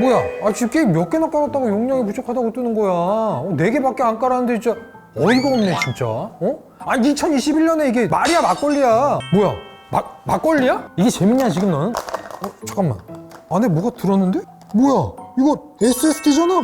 뭐야? 아 지금 게임 몇 개나 깔았다고 용량이 부족하다고 뜨는 거야? 어, 네 개밖에 안 깔았는데 진짜 어이가 없네 진짜. 어? 아니 2021년에 이게 말이야 막걸리야. 뭐야? 막 막걸리야? 이게 재밌냐 지금 너는? 어, 잠깐만. 안에 뭐가 들었는데? 뭐야? 이거 SSD잖아.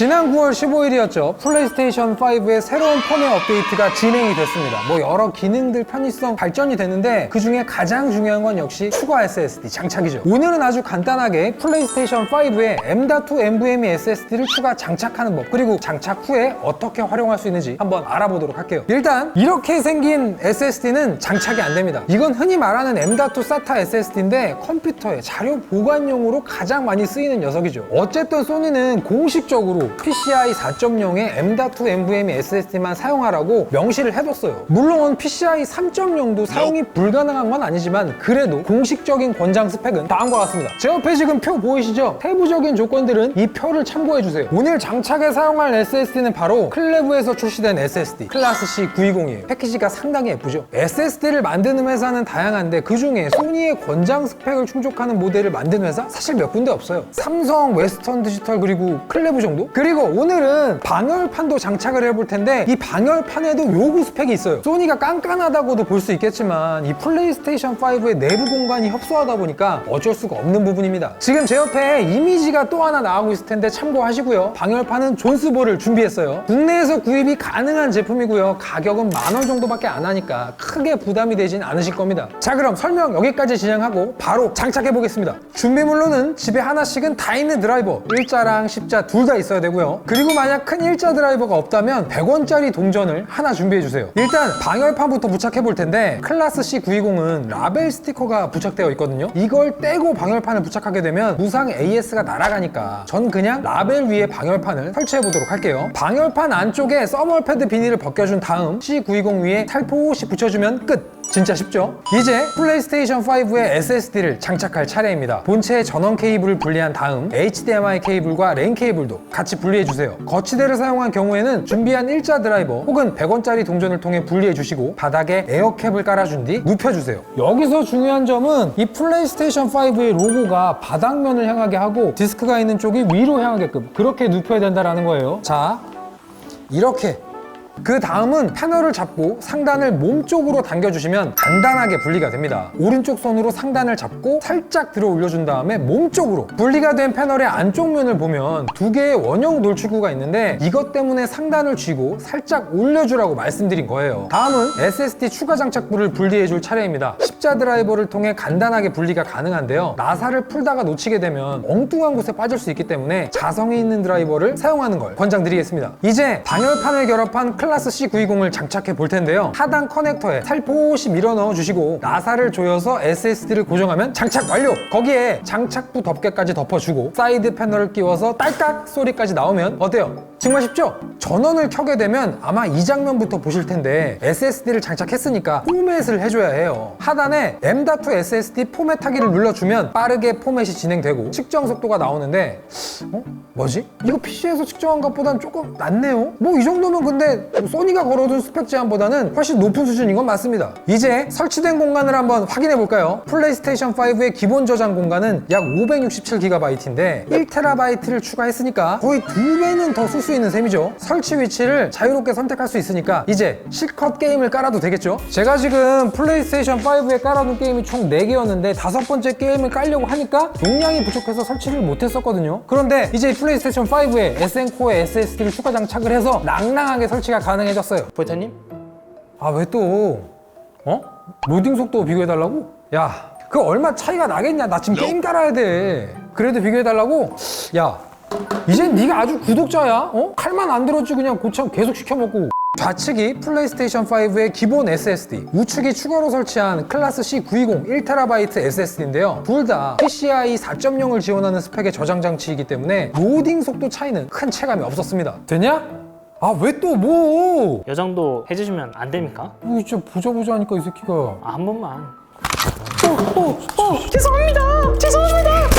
지난 9월 15일이었죠. 플레이스테이션 5의 새로운 펌웨어 업데이트가 진행이 됐습니다. 뭐 여러 기능들 편의성 발전이 됐는데 그 중에 가장 중요한 건 역시 추가 SSD 장착이죠. 오늘은 아주 간단하게 플레이스테이션 5에 M.2 NVMe SSD를 추가 장착하는 법 그리고 장착 후에 어떻게 활용할 수 있는지 한번 알아보도록 할게요. 일단 이렇게 생긴 SSD는 장착이 안 됩니다. 이건 흔히 말하는 M.2 SATA SSD인데 컴퓨터에 자료 보관용으로 가장 많이 쓰이는 녀석이죠. 어쨌든 소니는 공식적으로 PCI 4.0의 M.2 NVMe SSD만 사용하라고 명시를 해뒀어요. 물론 PCI 3.0도 사용이 불가능한 건 아니지만 그래도 공식적인 권장 스펙은 다음과 같습니다. 제 옆에 지금 표 보이시죠? 세부적인 조건들은 이 표를 참고해주세요. 오늘 장착에 사용할 SSD는 바로 클레브에서 출시된 SSD 클라스 C920이에요. 패키지가 상당히 예쁘죠? SSD를 만드는 회사는 다양한데 그 중에 소니의 권장 스펙을 충족하는 모델을 만든 회사 사실 몇 군데 없어요. 삼성, 웨스턴 디지털 그리고 클레브 정도? 그리고 오늘은 방열판도 장착을 해볼 텐데 이 방열판에도 요구 스펙이 있어요. 소니가 깐깐하다고도 볼 수 있겠지만 이 플레이스테이션 5의 내부 공간이 협소하다 보니까 어쩔 수가 없는 부분입니다. 지금 제 옆에 이미지가 또 하나 나가고 있을 텐데 참고하시고요. 방열판은 존스볼을 준비했어요. 국내에서 구입이 가능한 제품이고요. 가격은 만 원 정도밖에 안 하니까 크게 부담이 되진 않으실 겁니다. 자 그럼 설명 여기까지 진행하고 바로 장착해 보겠습니다. 준비물로는 집에 하나씩은 다 있는 드라이버 일자랑 십자 둘 다 있어야 되고 요. 그리고 만약 큰 일자 드라이버가 없다면 100원짜리 동전을 하나 준비해 주세요. 일단 방열판부터 부착해 볼 텐데 클라스 C920은 라벨 스티커가 부착되어 있거든요. 이걸 떼고 방열판을 부착하게 되면 무상 AS가 날아가니까 전 그냥 라벨 위에 방열판을 설치해 보도록 할게요. 방열판 안쪽에 써멀 패드 비닐을 벗겨준 다음 C920 위에 살포시 붙여주면 끝! 진짜 쉽죠? 이제 플레이스테이션 5의 SSD를 장착할 차례입니다. 본체 전원 케이블을 분리한 다음 HDMI 케이블과 랜 케이블도 같이 분리해 주세요. 거치대를 사용한 경우에는 준비한 일자 드라이버 혹은 100원짜리 동전을 통해 분리해 주시고 바닥에 에어캡을 깔아준 뒤 눕혀 주세요. 여기서 중요한 점은 이 플레이스테이션 5의 로고가 바닥면을 향하게 하고 디스크가 있는 쪽이 위로 향하게끔 그렇게 눕혀야 된다는 거예요. 자, 이렇게 그 다음은 패널을 잡고 상단을 몸쪽으로 당겨주시면 간단하게 분리가 됩니다. 오른쪽 손으로 상단을 잡고 살짝 들어 올려준 다음에 몸쪽으로 분리가 된 패널의 안쪽 면을 보면 두 개의 원형 놀출구가 있는데 이것 때문에 상단을 쥐고 살짝 올려주라고 말씀드린 거예요. 다음은 SSD 추가 장착부를 분리해줄 차례입니다. 십자 드라이버를 통해 간단하게 분리가 가능한데요. 나사를 풀다가 놓치게 되면 엉뚱한 곳에 빠질 수 있기 때문에 자성이 있는 드라이버를 사용하는 걸 권장드리겠습니다. 이제 방열판을 결합한 클 라스 C920을 장착해 볼 텐데요. 하단 커넥터에 살포시 밀어 넣어 주시고 나사를 조여서 SSD를 고정하면 장착 완료! 거기에 장착부 덮개까지 덮어주고 사이드 패널을 끼워서 딸깍 소리까지 나오면 어때요? 정말 쉽죠? 전원을 켜게 되면 아마 이 장면부터 보실 텐데 SSD를 장착했으니까 포맷을 해줘야 해요. 하단에 M.2 SSD 포맷하기를 눌러주면 빠르게 포맷이 진행되고 측정 속도가 나오는데 어? 뭐지? 이거 PC에서 측정한 것보단 조금 낫네요? 뭐 이 정도면 근데 소니가 걸어둔 스펙 제한보다는 훨씬 높은 수준인 건 맞습니다. 이제 설치된 공간을 한번 확인해 볼까요? 플레이스테이션 5의 기본 저장 공간은 약 567GB인데 1TB를 추가했으니까 거의 두 배는 더 쓸 수 있는 셈이죠. 설치 위치를 자유롭게 선택할 수 있으니까 이제 실컷 게임을 깔아도 되겠죠? 제가 지금 플레이스테이션 5에 깔아둔 게임이 총 4개였는데 다섯 번째 게임을 깔려고 하니까 용량이 부족해서 설치를 못 했었거든요. 그런데 이제 플레이스테이션 5에 SN코어의 SSD를 추가 장착을 해서 낭낭하게 설치가 가능해졌어요. 포이터님? 아 왜 또? 어? 로딩 속도 비교해달라고? 야, 그 얼마 차이가 나겠냐? 나 지금 게임 깔아야 돼. 그래도 비교해달라고? 야, 이젠 네가 아주 구독자야. 어? 칼만 안 들었지 그냥 고참 계속 시켜먹고. 좌측이 플레이스테이션 5의 기본 SSD, 우측이 추가로 설치한 클라스 C920 1TB SSD인데요. 둘 다 PCI 4.0을 지원하는 스펙의 저장 장치이기 때문에 로딩 속도 차이는 큰 체감이 없었습니다. 되냐? 아 왜 또 뭐? 요 정도 해주시면 안 됩니까? 어, 진짜 보자 보자 하니까 이 새끼가 아, 한 번만. 어, 어, 어, 죄송합니다. 죄송합니다.